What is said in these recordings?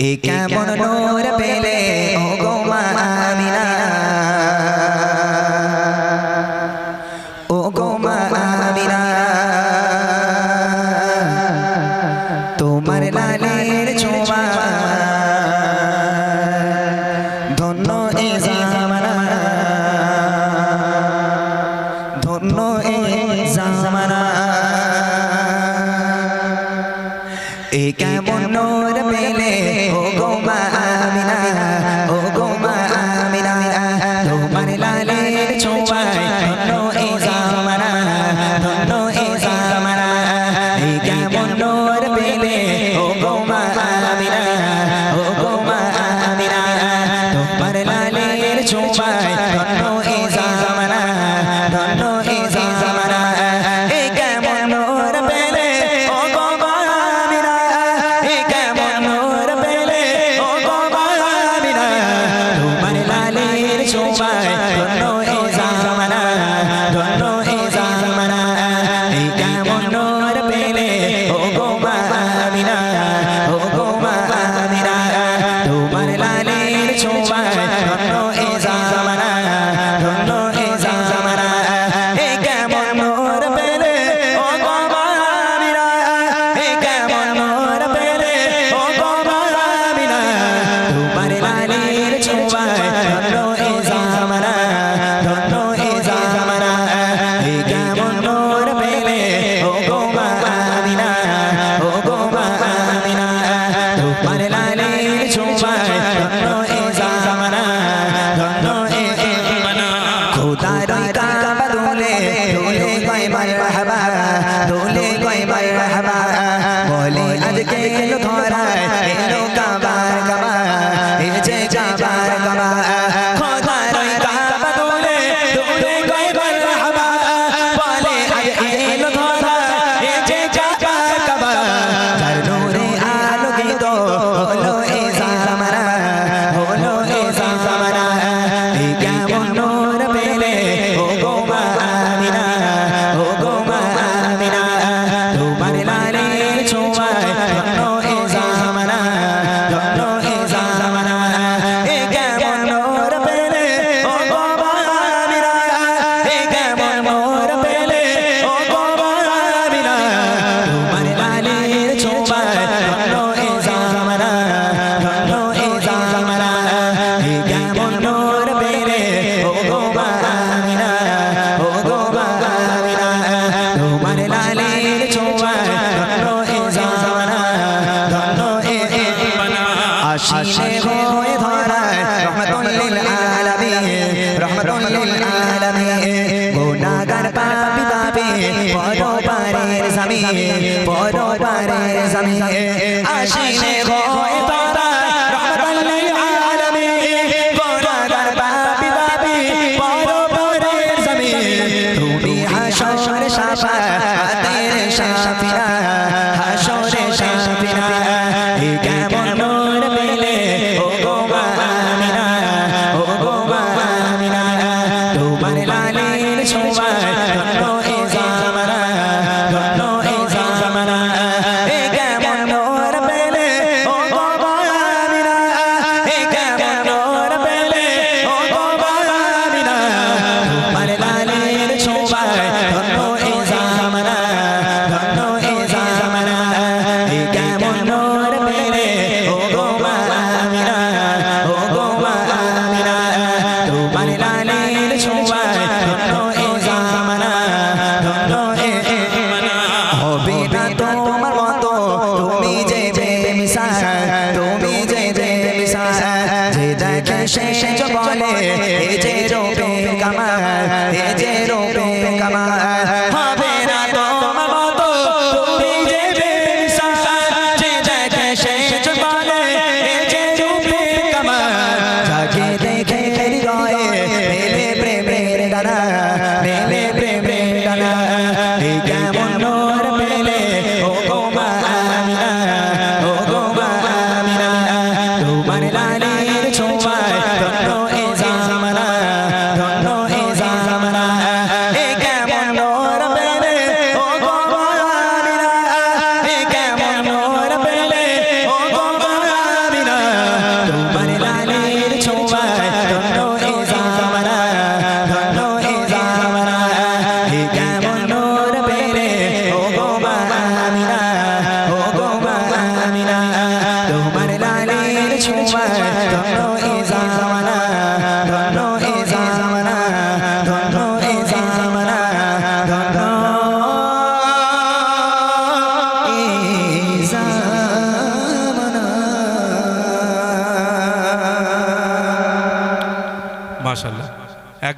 এ কেমন নূর পেলে? ও গো মা আমিনা। শেষ হয়ে ধরায় রহমতুল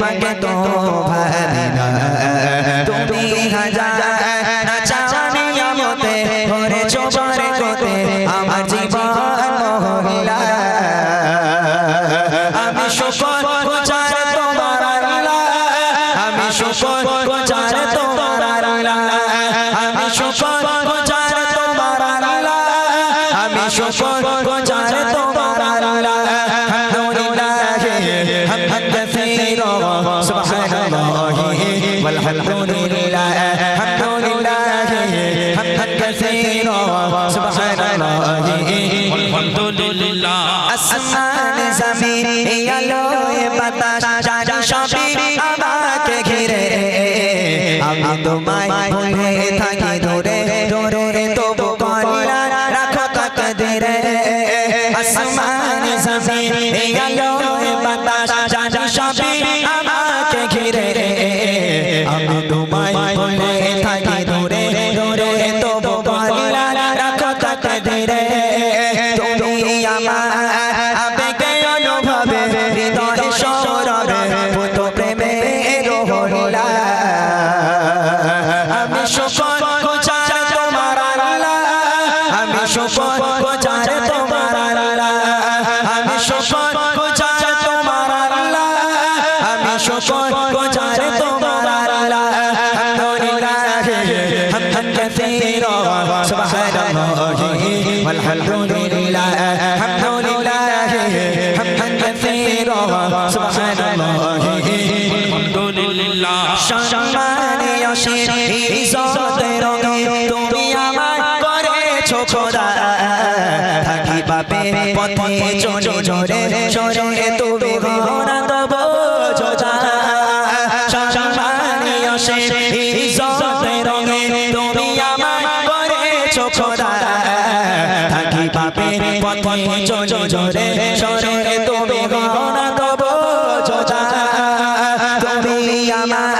তোমাকে তো ভাবি না। তুমি হাজার তোমায় ভুলে থাকি আমার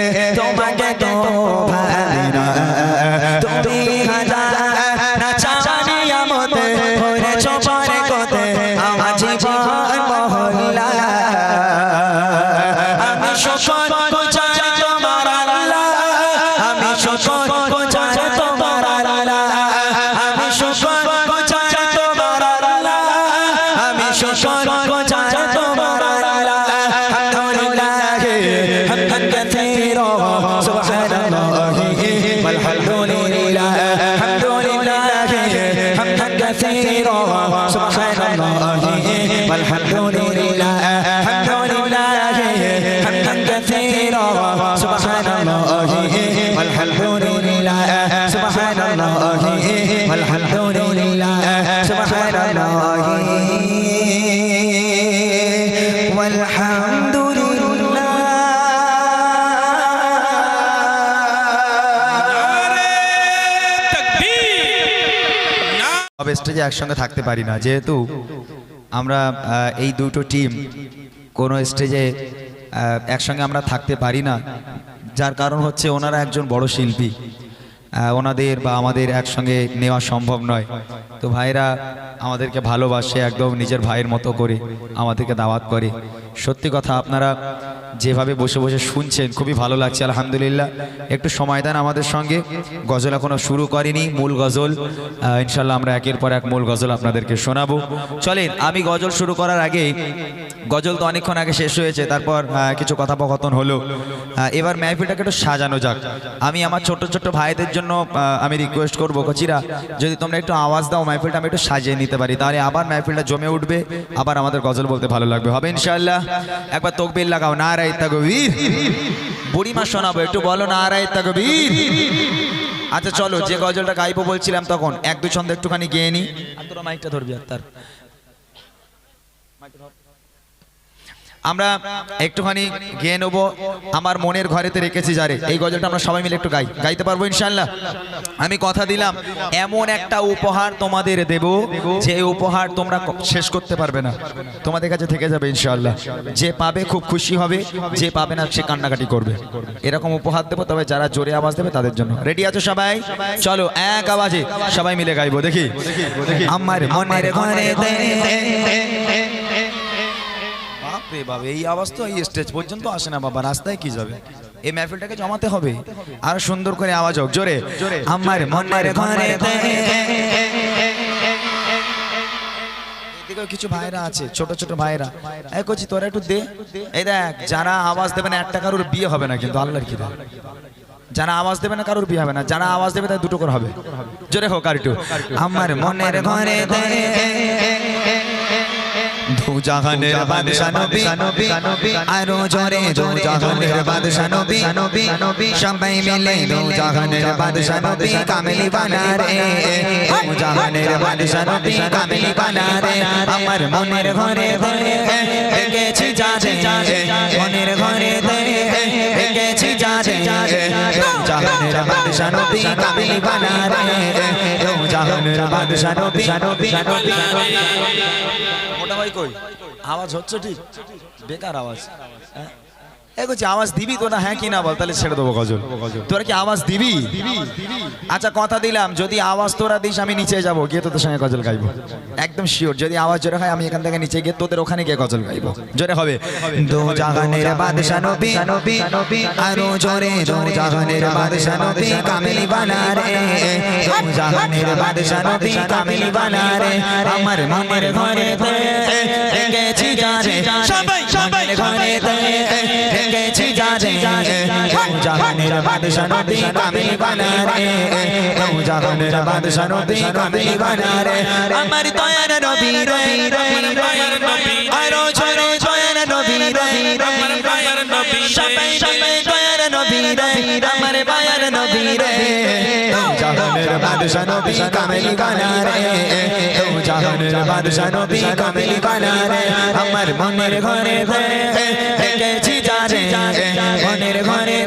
স্টেজে একসঙ্গে থাকতে পারি না, যেহেতু আমরা এই দুটো টিম কোনো স্টেজে একসঙ্গে আমরা থাকতে পারি না, যার কারণ হচ্ছে ওনারা একজন বড় শিল্পী ওনাদের বা আমাদের একসঙ্গে নেওয়া সম্ভব নয়। তো ভাইরা আমাদেরকে ভালোবাসে, একদম নিজের ভাইয়ের মতো করে আমাদেরকে দাওয়াত করে। সত্যি কথা, আপনারা যেভাবে বসে বসে শুনছেন, খুবই ভালো লাগছে, আলহামদুলিল্লাহ। একটু সময় দেন আমাদের সঙ্গে। গজল এখনও শুরু করিনি, মূল গজল। ইনশাল্লাহ আমরা একের পর এক মূল গজল আপনাদেরকে শোনাবো। চলেন, আমি গজল শুরু করার আগে গজল তো অনেকক্ষণ আগে শেষ হয়েছে, তারপর কিছু কথোপকথন হলো। এবার মেহফিলটাকে একটু সাজানো যাক। আমি আমার ছোট ছোট ভাইদের জন্য আমি রিকোয়েস্ট করব, কচিরা, যদি তোমরা একটু আওয়াজ দাও, মেহফিলটা আমি একটু সাজিয়ে নিতে পারি, তাহলে আবার মেহফিলটা জমে উঠবে, আবার আমাদের গজল বলতে ভালো লাগবে। হবে ইনশাল্লাহ একবার তকবির লাগাও না রাই তাকবীর। বুড়িমা শোনাবো, একটু বলো না রাই তাকবীর। আচ্ছা চলো, যে গজলটা গাইবো বলছিলাম তখন, এক দু ছন্দ একটুখানি গেয়ে নি। আর তোরা মাইকটা ধরবি আর তার। আমরা একটুখানি গেয়ে নেব। আমার মনের ঘরেতে রেখেছি যারে। এই গজলটা আমরা সবাই মিলে একটু গাই। গাইতে পারব ইনশাল্লাহ আমি কথা দিলাম, এমন একটা উপহার তোমাদের দেব, যে উপহার তোমরা শেষ করতে পারবে না। তোমাদের কাছে থেকে যাবে ইনশাল্লাহ যে পাবে খুব খুশি হবে, যে পাবে না সে কান্নাকাটি করবে। এরকম উপহার দেবো, তবে যারা জোরে আওয়াজ দেবে তাদের জন্য। রেডি আছো সবাই? চলো, এক আওয়াজে সবাই মিলে গাইবো, দেখি। আমার মনের ঘরে বাপরে বাপ এই আওয়াজ তো এই স্টেজ পর্যন্ত আসে না বাবা রাস্তায় কি যাবে এই মেহফিলটাকে জমাতে হবে আর সুন্দর করে আওয়াজ হোক জোরে আমার মনের ঘরে এদিকেও কিছু ভাইরা আছে ছোট ছোট ভাইরা এই কচি তোরা একটু দে এই দেখ যারা আওয়াজ দেবে না একটা কারোর বিয়ে হবে না কিন্তু আল্লাহর কি। যারা আওয়াজ দেবে না কারোর বিয়ে হবে না যারা আওয়াজ দেবে তাই দুটো করে হবে জোরে হোক আর একটু আমার মনের ঘরে দু জাহানের বাদশা নবী আরও জোরে দু জাহানের বাদশা নবী সবাই মিলে দু জাহানের বাদশা নবী কামেলি বানা রে দু জাহানের বাদশা নবী কামেলি বানা রে আমার মনের ঘরে রেখেছি যারে মনের ঘরে রেখেছি যারে দু জাহানের বাদশা নবী কামেলি বানা রে দু জাহানের বাদশা নবী মোটা ভাই কই? আওয়াজ হচ্ছে ঠিক? বেকার আওয়াজ। হ্যাঁ? করছি আওয়াজ দিবি তো না হ্যাঁ কি না বল তাহলে ছেড়ে দেবো গজল তোরা কি আওয়াজ দিবি আচ্ছা কথা দিলাম যদি আওয়াজ তোরা দিস আমি নিচে যাব গিয়ে তোদের সঙ্গে গজল গাইবো একদম শিওর যদি আওয়াজ জোরে হয় আমি এখান থেকে নিচে গিয়ে তোদের ওখানে গিয়ে গজল গাইবো জোরে হবে দো জাহানের বাদশা নবী আরও জোরে দো জাহানের বাদশা নবী কামেলি বানা রে দো জাহানের বাদশা নবী কামেলি বানা রে আমার মনের ঘরে রেখেছি যারে সবাই সবাই ঘরে রেখেছি যারে দো জাহানের বাদশা নবী কামেলি বানা রে জাহানের বাদশা নবী কামেলি বানা রে আমার দয়ার নবী রে, আমার দয়ার নবী রে। আরও জোরে দয়ার নবী রে, আমার নবী রে। সবাই সবাই দয়ার নবী রে, আমার বায়ার নবী রে। জাহানের বাদশা নবী কামেলি বানা রে ও জাহানের বাদশা নবী কামেলি বানা রে আমার মনের ঘরে ঘরে রেখেছি যারে মনের ঘরে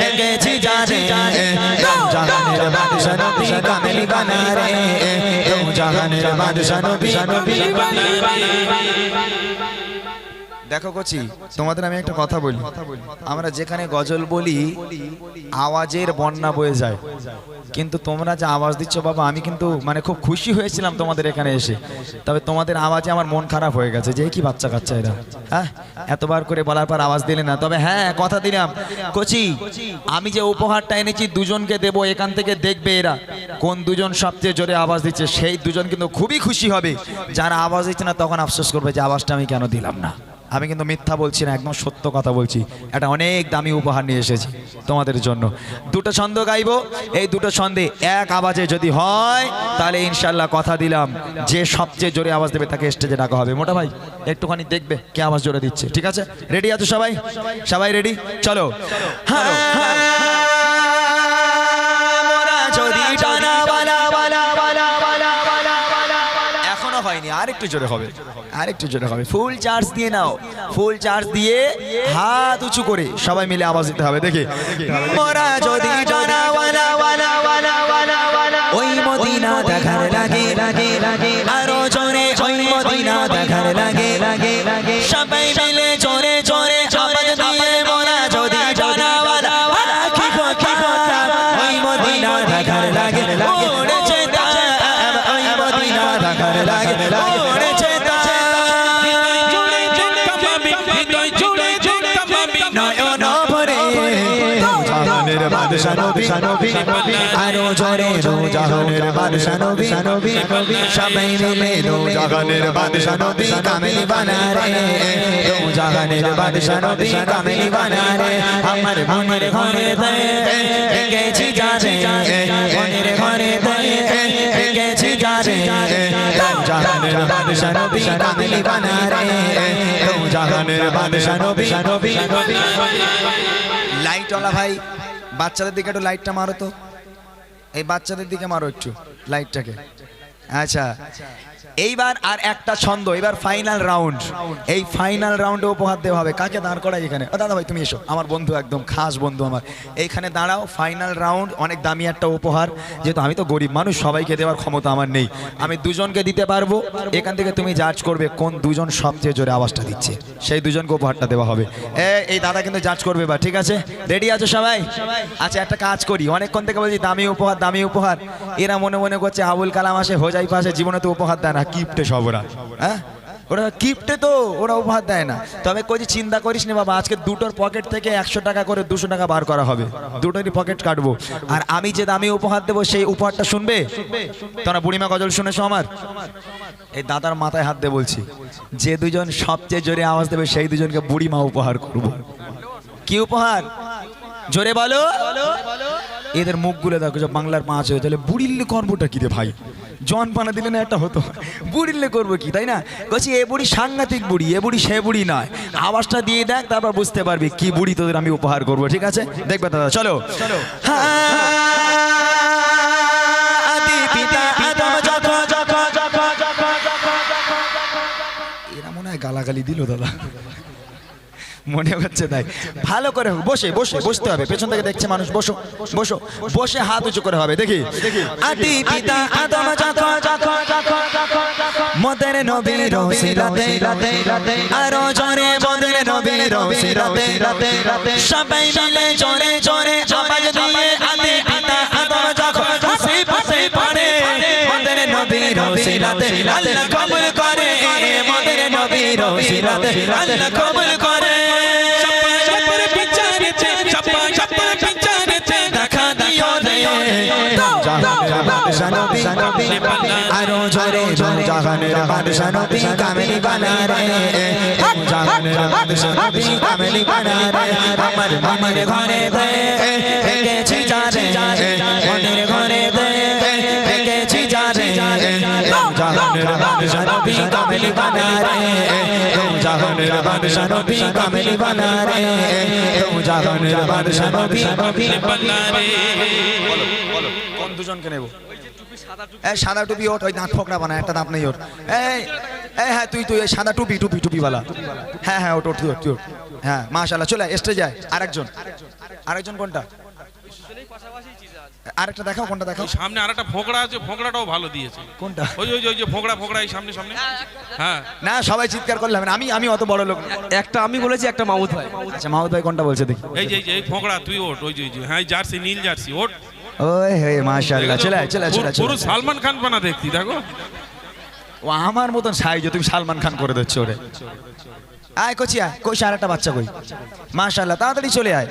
রেখেছি যারে জাহানের বাদশা নবী কামেলি বানা রে জাহানের বাদশা নবী কামেলি দেখো কচি তোমাদের আমি একটা কথা বলি আমরা যেখানে গজল বলি আওয়াজের বন্যা বয়ে যায় কিন্তু তোমরা যে আওয়াজ দিচ্ছ বাবা, আমি কিন্তু মানে খুব খুশি হয়েছিলাম তোমাদের এখানে এসে। তবে তোমাদের আওয়াজে আমার মন খারাপ হয়ে গেছে, যে কি বাচ্চা কাচ্চা এরা হ্যাঁ? এতবার করে বলার পর আওয়াজ দিলে না। তবে হ্যাঁ কথা দিলাম। কচি, আমি যে উপহারটা এনেছি, দুজনকে দেবো, এখান থেকে দেখবে এরা। কোন দুজন সবচেয়ে জোরে আওয়াজ দিচ্ছে, সেই দুজন কিন্তু খুবই খুশি হবে। যারা আওয়াজ দিচ্ছে না, তখন আফসোস করবে যে আওয়াজটা আমি কেন দিলাম না। আমি কিন্তু মিথ্যা বলছি না, একদম সত্য কথা বলছি। একটা অনেক দামি উপহার নিয়ে এসেছি তোমাদের জন্য। দুটো ছন্দ গাইবো? এই দুটো ছন্দে এক আওয়াজে যদি হয়, তাহলে ইনশাল্লাহ কথা দিলাম। যে সবচেয়ে জোরে আওয়াজ দেবে তাকে স্টেজে ডাকা হবে। মোটা ভাই, একটুখানি দেখবে কে আওয়াজ জোরে দিচ্ছে, ঠিক আছে? রেডি আছো সবাই? সবাই রেডি চলো। হ্যাঁ। আরেকটু জোরে হবে। আরেকটু জোরে হবে। ফুল চার্জ দিয়ে নাও। ফুল চার্জ দিয়ে হাত উঁচু করে সবাই মিলে আওয়াজ দিতে হবে। দেখি। মরা যদি নবী আরও জোরে জাহানের বাদশা নবী নবী সবাই মিলে জাহানের বাদশা নবী কামিল বানা জাহানের বাদশা নবী কামিল বানা আমার মনের ঘরে দে গেছি যাবে মনের ঘরে দে গেছি যাবে জাহানের বাদশা নবী কামিল বানা জাহানের বাদশা নবী নবী লাইটওয়ালা ভাই বাচ্চাদের দিকে একটু লাইটটা মারো তো। এই বাচ্চাদের দিকে মারো একটু লাইটটাকে আচ্ছা। এইবার আর একটা ছন্দ, এবার ফাইনাল রাউন্ড এই ফাইনাল রাউন্ডে উপহার দেওয়া হবে। কাকে দাঁড় করাই এখানে? দাদা ভাই, তুমি এসো। আমার বন্ধু একদম, খাস বন্ধু আমার। এইখানে দাঁড়াও ফাইনাল রাউন্ড অনেক দামি একটা উপহার। যেহেতু আমি তো গরিব মানুষ, সবাইকে দেওয়ার ক্ষমতা আমার নেই। আমি দুজনকে দিতে পারব। এখান থেকে তুমি জাজ করবে কোন দুজন সবচেয়ে জোরে আওয়াজটা দিচ্ছে। সেই দুজনকে উপহারটা দেওয়া হবে। এই দাদা কিন্তু জাজ করবে বা ঠিক আছে? রেডি আছো সবাই? আচ্ছা একটা কাজ করি। অনেকক্ষণ থেকে বলছি, দামি উপহার দামি উপহার। এরা মনে মনে করছে, আবুল কালাম আসে হোজাই পাশে জীবনে তো উপহার দেয় না। কিপটে সব ওরা। হ্যাঁ? ওরা কিপটে তো, ওরা উপহার দেয় না। তবে কই চিন্তা করিস না বাবা, আজকে দুটোর পকেট থেকে একশো টাকা করে দুশো টাকা বার করা হবে। দুটোরই পকেট কাটবো। আর আমি যে দামি উপহার দেবো, সেই উপহারটা শুনবে? তোমরা বুড়িমা গজল শুনেছো আমার? এই দাদার মাথায় হাত দিয়ে বলছি, যে দুজন সবচেয়ে জোরে আওয়াজ দেবে, সেই দুজনকে বুড়িমা উপহার করব। কি উপহার? জোরে বলো। এদের মুখগুলো দেখো বাংলার পাঁচ হয়ে তাহলে বুড়িল্লে করবোটা কি রে ভাই? জন পানা দিলে না একটা হতো বুড়িলে করব কি তাই না বলছি এ বুড়ি সাংঘাতিক বুড়ি এ বুড়ি সে বুড়ি নয় আওয়াজটা দিয়ে দেখ তারপর বুঝতে পারবি কি বুড়ি তোদের আমি উপহার করব ঠিক আছে দেখবে দাদা চলো এরা মনে হয় গালাগালি দিল দাদা মনে হচ্ছে তাই ভালো করে বসে বসে, বসতে হবে। পেছন থেকে দেখছে মানুষ, বসো বসো, বসে হাত উঁচু করে হবে। দেখি। আদি পিতা, আদম মদের নবীর রসিলাতে আরও জোরে মদের নবীর রসিলাতে সবাই মিলে জোরে জোরে আওয়াজ দিয়ে আদি পিতা, আদম যখন হাসি পাশে পড়ে মদের নবীর রসিলাতে কবুল করে। মদের নবীর রসিলাতে কবুল করে। নবী আরও জোরে জোরে জাহানের বাদশা নবী কামিনী বানা রে জাহানের বাদশা নবী কামিনী বানা রে আমার মনের ঘরে দে গেছি যারে মনের ঘরে দে বাদশা নবী কোন দুজনকে নেব। এই সাদা টুপি ওঠ ওই দাঁত ফোকরা বানা একটা দাঁত নেই ওর। এই এই হ্যাঁ তুই তুই এই সাদা টুপি টুপি টুপিওয়ালা। হ্যাঁ হ্যাঁ ওঠ ওঠ তুই ওঠ তুই ওঠ। হ্যাঁ মাশাল্লাহ চলে এসে যায়। আরেকজন। আরেকজন কোনটা? আরেকটা দেখাও কোনটা দেখাও। সামনে আরেকটা ফোকড়া আছে ফোকড়াটাও ভালো দিয়েছে। কোনটা? ওই ওই যে- ওই যে ফোকড়া ফোকড়া এই সামনে সামনে। হ্যাঁ। না সবাই চিৎকার করলে হবে না। আমি আমি অত বড় লোক না। একটা আমি বলেছি একটা মামুদ ভাই আচ্ছা মাহুদ ভাই কোনটা বলছে দেখি। এই যে এই যে এই ফোকড়া তুই ওঠ ওই যে হ্যাঁ জার্সি নীল জার্সি ওঠ। ওই হে মাশাআল্লাহ। চলে আয়, চলে আয়, চলে পুরো সালমান খান পানা দেখতি দেখো। ও আমার মতন সাইজ তুমি সালমান খান করে দিচ্ছ ওরে। আয় কচি আয়। কই একটা বাচ্চা কই? মাশাআল্লাহ তাড়াতাড়ি চলে আয়।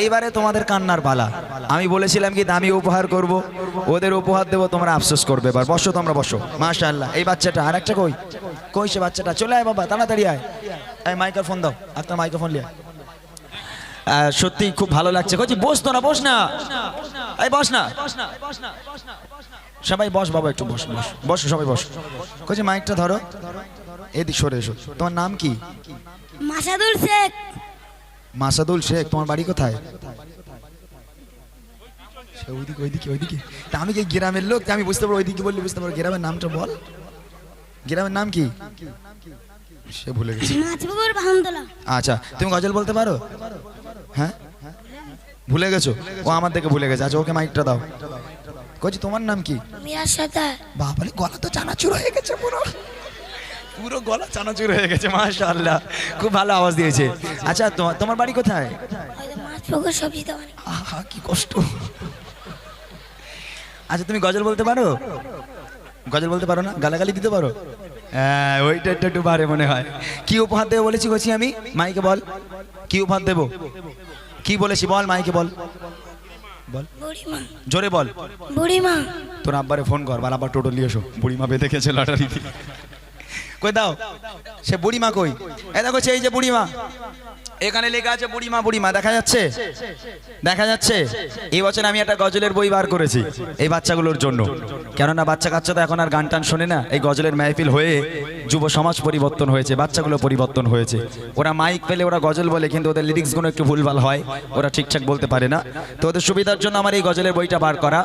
এইবারে তোমাদের কান্নার পালা। আমি বলেছিলাম কি দামি উপহার করব ওদের উপহার দেবো তোমরা আফসোস করবে এবার। বসো তোমরা বসো। মাশাআল্লাহ এই বাচ্চাটা আর একটা কই? কই সে বাচ্চাটা? চলে আয় বাবা তাড়াতাড়ি আয়। এই মাইক্রোফোন দাও একটা মাইক্রোফোন লিয়া সত্যি খুব ভালো লাগছে। কচি বস তো না বস না। এই বস না। সবাই বস বাবা একটু বস বস। বস সবাই বস। কচি মাইকটা ধরো। এদিক সরে এসো। তোমার নাম কি? মাসাদুল শেখ। মাসাদুল শেখ তোমার বাড়ি কোথায়? ওইদিকে ওইদিকে ওইদিকে। তা আমি কি গ্রামের লোক? আমি বুঝতে পারব ওইদিকে বললি বুঝতে পারব। গ্রামের নামটা বল। গ্রামের নাম কি? সে ভুলে গেছে। আচ্ছা তুমি গজল বলতে পারো? হ্যাঁ? ভুলে গেছো? ও আমার থেকে ভুলে গেছে। আচ্ছা ওকে মাইকটা দাও। কচি তোমার নাম কি? মিরাজ সর্দার বাবারে গলা তো চানাচুর হয়ে গেছে পুরো। পুরো গলা চানাচুর হয়ে গেছে মাশাআল্লাহ। খুব ভালো আওয়াজ দিয়েছে। আচ্ছা তোমার বাড়ি কোথায়? সবজি আহা কি কষ্ট। আচ্ছা তুমি গজল বলতে পারো? গজল বলতে পারো না? গালাগালি দিতে পারো? হ্যাঁ ওইটা একটু একটু পারে মনে হয়। কি উপহার দেবো বলেছি কছি আমি? মাইকে বল। কি উপহার দেবো? কি বলেছি বল মাইকে বল। বল। জোরে বল। বুড়িমা। তোর আব্বারে ফোন কর বার আব্বার টোটো নিয়ে এসো। বুড়িমা বেঁধে গেছে লটারি কই দাও সে বুড়িমা কই? এ দেখো সেই যে বুড়িমা। এখানে লেখা আছে, বুড়িমা বুড়িমা দেখা যাচ্ছে? দেখা যাচ্ছে? এই বছর আমি একটা গজলের বই বার করেছি, এই বাচ্চাগুলোর জন্য। কেননা বাচ্চা কাচ্চা তো এখন আর গান টান শোনে না। এই গজলের মেহফিল হয়ে যুব সমাজ পরিবর্তন হয়েছে, বাচ্চাগুলো পরিবর্তন হয়েছে। ওরা মাইক পেলে ওরা গজল বলে, কিন্তু ওদের লিরিক্সগুলো একটু ভুলভাল হয়, ওরা ঠিকঠাক বলতে পারে না। তো ওদের সুবিধার জন্য আমার এই গজলের বইটা বার করা।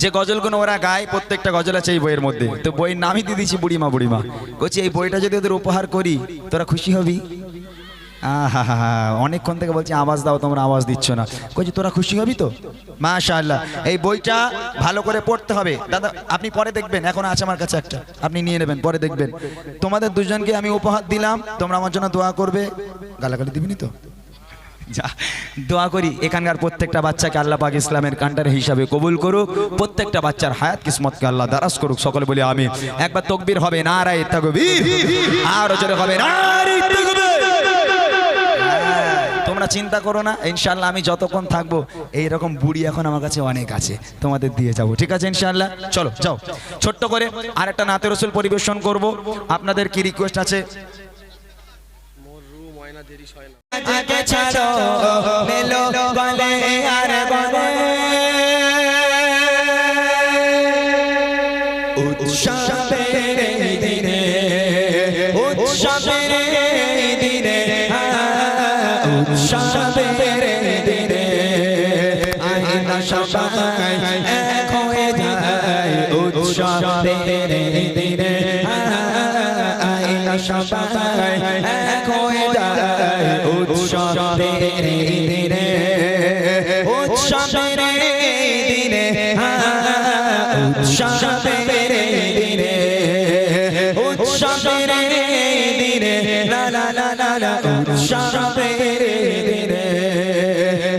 যে গজলগুলো ওরা গায়, প্রত্যেকটা গজল আছে এই বইয়ের মধ্যে। তো বইয়ের নামই দিয়ে দিচ্ছি বুড়িমা বুড়িমা বলছি এই বইটা যদি ওদের উপহার করি, তোরা খুশি হবি? অনেকক্ষণ থেকে বলছি, আওয়াজ দাও, তোমরা আওয়াজ দিচ্ছ না। কইছি, তোরা খুশি হবি তো? মাশাআল্লাহ। এই বইটা ভালো করে পড়তে হবে। দাদা, আপনি পরে দেখবেন। এখন আছে আমার কাছে একটা। আপনি নিয়ে নেবেন, পরে দেখবেন। তোমাদের দুজনকে আমি উপহার দিলাম। তোমরা আমার জন্য দোয়া করবে। গালাগালি দিবিনি তো? যা, দোয়া করি। এখানকার প্রত্যেকটা বাচ্চাকে আল্লাহ পাক ইসলামের কান্ডার হিসাবে কবুল করুক। প্রত্যেকটা বাচ্চার হায়াত, কিসমতকে আল্লাহ দারাজ করুক। সকলে বলি আমি একবার তকবীর হবে না রায় আর জোরে হবে না তোমরা চিন্তা করো না ইনশাল্লাহ আমি যতক্ষণ থাকব এইরকম বুড়ি এখন আমার কাছে অনেক আছে তোমাদের দিয়ে যাব ঠিক আছে ইনশাল্লাহ চলো যাও। ছোট্ট করে আর একটা নাতে রসুল পরিবেশন করব আপনাদের কি রিকোয়েস্ট আছে? আজকে ছাড়ো মেলো গলে আর গলে উৎসবের এই দিনে উৎসবের এই দিনে লা লা লা লা লা উৎসবের এই দিনে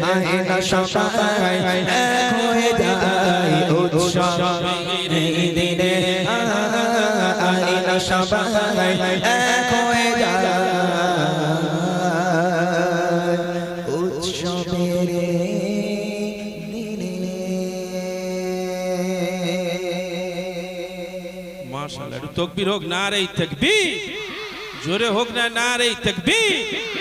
আইনা সবাই এক হয়ে যায় উৎসবের এই দিনে আইনা সবাই এক তকবীর হোক না রে থাকবি জোরে হোক না না রে তকবীর।